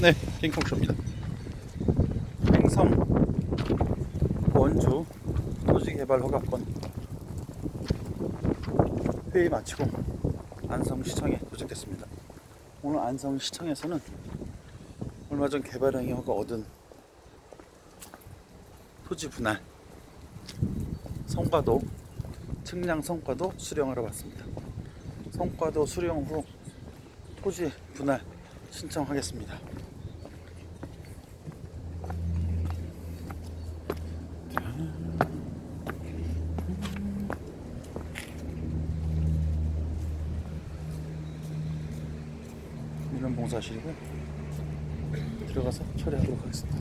네, 킹콩쇼입니다. 행성 원주 토지개발 허가권 회의 마치고 안성시청에 도착했습니다. 오늘 안성시청에서는 얼마 전 개발행위 허가 얻은 토지 분할 성과도 측량 성과도 수령하러 왔습니다. 성과도 수령 후 토지 분할 신청하겠습니다. 민원 봉사실이고 들어가서 처리하도록 하겠습니다.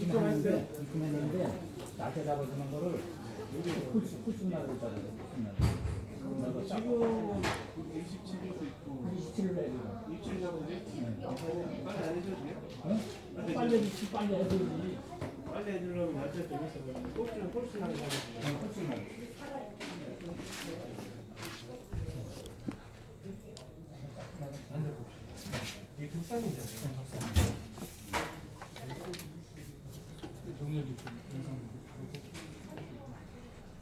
입금했는데 입금했는데 낮에 잡아주는 거를 잡아요. 풀수 날. 지금 27일도 있고 27일 날 27일 잡은데 빨리 돼요? 빨리 해주려면 날짜 정해서 꼴찌는 꼴찌하는 거지. 확산이 돼요. 확산. 정렬이 좀 영상